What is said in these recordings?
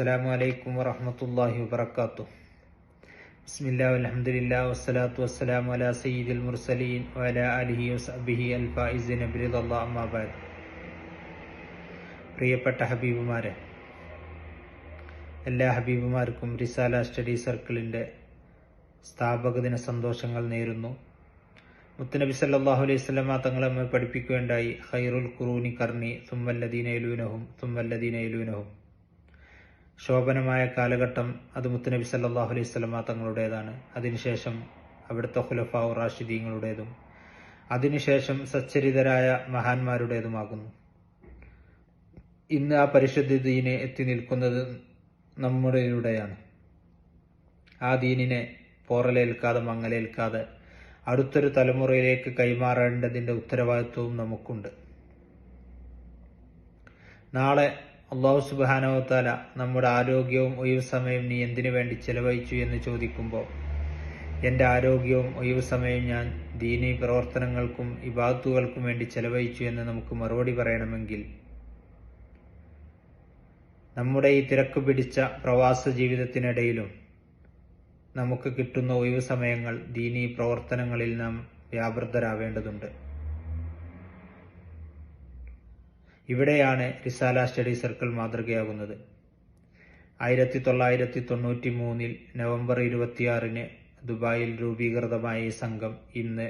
അസ്സലാമു അലൈക്കും വറഹ്മത്തുള്ളാഹി വബറകാതുഹു ബിസ്മില്ലാ അലഹമുല്ലാ വസ്സലാത്തു വസ്സലാമു അലാ സയ്യിദുൽ മുർസലീൻ വല ആലിഹി വസഹ്ബിഹി അൽ അമ്മാ പ്രിയപ്പെട്ട ഹബീബുമാരെ എല്ലാ ഹബീബുമാർക്കും റിസാല സ്റ്റഡി സർക്കിളിന്റെ സ്ഥാപക ദിന സന്തോഷങ്ങൾ നേരുന്നു. മുത്തനബി സല്ലാഹു അലൈഹി വസല്ലമ തങ്ങളെ പഠിപ്പിക്കുകയുണ്ടായി ഹൈറുൽ ഖുറൂനി കർണി തുമ്മല്ലദീന യലൂനഹും തുമ്മല്ലദീന യലൂനഹും. ശോഭനമായ കാലഘട്ടം അത് മുത്തനബി സല്ലാഹു അലൈഹി വസല്ലമ തങ്ങളുടേതാണ്. അതിനുശേഷം അവിടുത്തെ ഖുലഫാഉ റാഷിദീങ്ങളുടേതും അതിനുശേഷം സച്ചരിതരായ മഹാന്മാരുടേതുമാകുന്നു. ഇന്ന് ആ പരിശുദ്ധ ദീനെ എത്തി നിൽക്കുന്നത് നമ്മുടെയിലൂടെയാണ് ആ ദീനിനെ പോറലേൽക്കാതെ മങ്ങലേൽക്കാതെ അടുത്തൊരു തലമുറയിലേക്ക് കൈമാറേണ്ടതിന്റെ ഉത്തരവാദിത്വവും നമുക്കുണ്ട്. നാളെ അള്ളാഹു സുബാനവത്താല നമ്മുടെ ആരോഗ്യവും ഒഴിവ് സമയവും നീ എന്തിനു വേണ്ടി ചെലവഴിച്ചു എന്ന് ചോദിക്കുമ്പോൾ എന്റെ ആരോഗ്യവും ഒഴിവ് സമയവും ഞാൻ ദീനി പ്രവർത്തനങ്ങൾക്കും ഇബാത്തുകൾക്കും വേണ്ടി ചെലവഴിച്ചു എന്ന് നമുക്ക് മറുപടി പറയണമെങ്കിൽ നമ്മുടെ ഈ തിരക്ക് പിടിച്ച പ്രവാസ ജീവിതത്തിനിടയിലും നമുക്ക് കിട്ടുന്ന ഒഴിവ് സമയങ്ങൾ ദീനീ പ്രവർത്തനങ്ങളിൽ നാം വ്യാപൃതരാവേണ്ടതുണ്ട്. ഇവിടെയാണ് റിസാല സ്റ്റഡി സർക്കിൾ മാതൃകയാകുന്നത്. ആയിരത്തി തൊള്ളായിരത്തി തൊണ്ണൂറ്റി മൂന്നിൽ നവംബർ ഇരുപത്തിയാറിന് ദുബായിൽ രൂപീകൃതമായ ഈ സംഘം ഇന്ന്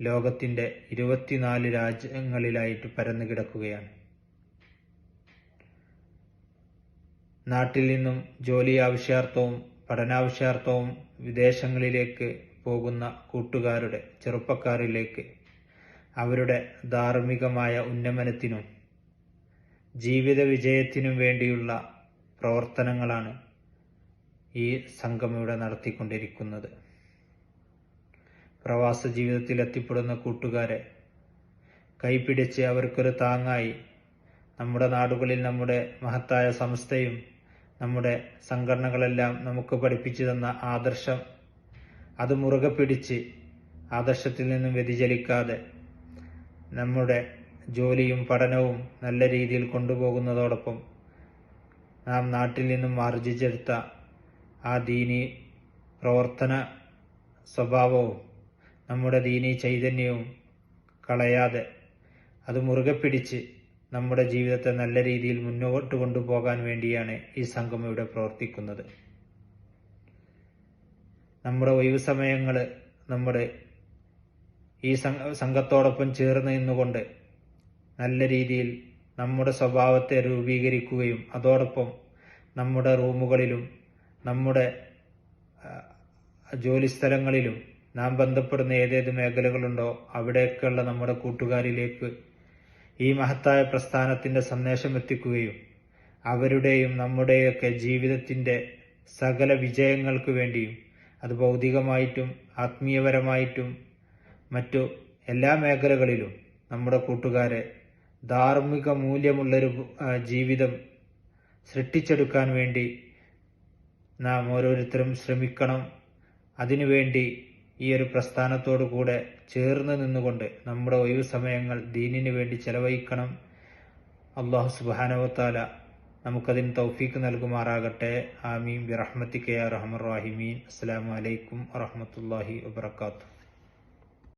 ലോകത്തിന്റെ ഇരുപത്തിനാല് രാജ്യങ്ങളിലായിട്ട് പരന്നു കിടക്കുകയാണ് നാട്ടിൽ നിന്നും ജോലി ആവശ്യാർത്ഥവും പഠനാവശ്യാർത്ഥവും വിദേശങ്ങളിലേക്ക് പോകുന്ന കൂട്ടുകാരുടെ ചെറുപ്പക്കാരിലേക്ക് അവരുടെ ധാർമ്മികമായ ഉന്നമനത്തിനും ജീവിത വിജയത്തിനും വേണ്ടിയുള്ള പ്രവർത്തനങ്ങളാണ് ഈ സംഘം ഇവിടെ നടത്തിക്കൊണ്ടിരിക്കുന്നത്. പ്രവാസ ജീവിതത്തിൽ എത്തിപ്പെടുന്ന കൂട്ടുകാരെ കൈപിടിച്ച് അവർക്കൊരു താങ്ങായി നമ്മുടെ നാടുകളിൽ നമ്മുടെ മഹത്തായ സംസ്ഥയും നമ്മുടെ സംഘടനകളെല്ലാം നമുക്ക് പഠിപ്പിച്ചു തന്ന ആദർശം അത് മുറുകെ പിടിച്ച് ആദർശത്തിൽ നിന്നും വ്യതിചലിക്കാതെ നമ്മുടെ ജോലിയും പഠനവും നല്ല രീതിയിൽ കൊണ്ടുപോകുന്നതോടൊപ്പം നാം നാട്ടിൽ നിന്നും ആർജിച്ചെടുത്ത ആ ദീനി പ്രവർത്തന സ്വഭാവവും നമ്മുടെ ദീനി ചൈതന്യവും കളയാതെ അത് മുറുകെ പിടിച്ച് നമ്മുടെ ജീവിതത്തെ നല്ല രീതിയിൽ മുന്നോട്ട് കൊണ്ടുപോകാൻ വേണ്ടിയാണ് ഈ സംഘം ഇവിടെ പ്രവർത്തിക്കുന്നത്. നമ്മുടെ ഒഴിവ് സമയങ്ങൾ നമ്മുടെ ഈ സംഘത്തോടൊപ്പം ചേർന്ന് നിന്നുകൊണ്ട് നല്ല രീതിയിൽ നമ്മുടെ സ്വഭാവത്തെ രൂപീകരിക്കുകയും അതോടൊപ്പം നമ്മുടെ റൂമുകളിലും നമ്മുടെ ജോലിസ്ഥലങ്ങളിലും നാം ബന്ധപ്പെടുന്ന ഏതേത് മേഖലകളുണ്ടോ അവിടേക്കുള്ള നമ്മുടെ കൂട്ടുകാരിലേക്ക് ഈ മഹത്തായ പ്രസ്ഥാനത്തിന്റെ സന്ദേശം എത്തിക്കുകയും അവരുടെയും നമ്മുടെയൊക്കെ ജീവിതത്തിന്റെ സകല വിജയങ്ങൾക്ക് വേണ്ടിയും അത് ഭൗതികമായിട്ടും ആത്മീയപരമായിട്ടും മറ്റു എല്ലാ മേഖലകളിലും നമ്മുടെ കൂട്ടുകാരെ ധാർമ്മിക മൂല്യമുള്ളൊരു ജീവിതം സൃഷ്ടിച്ചെടുക്കാൻ വേണ്ടി നാം ഓരോരുത്തരും ശ്രമിക്കണം. അതിനുവേണ്ടി ഈ ഒരു പ്രസ്ഥാനത്തോടു കൂടെ ചേർന്ന് നിന്നുകൊണ്ട് നമ്മുടെ ഒഴിവ് സമയങ്ങൾ ദീനിനു വേണ്ടി ചെലവഴിക്കണം. അള്ളാഹു സുബാനവത്താല നമുക്കതിന് തൗഫീക്ക് നൽകുമാറാകട്ടെ. ആമീം ബിറഹ്മത്തിക്കയ റഹ്മർ റാഹിമീൻ അസ്സാം വലൈക്കും വറഹമത്തല്ലാഹി വാത്തു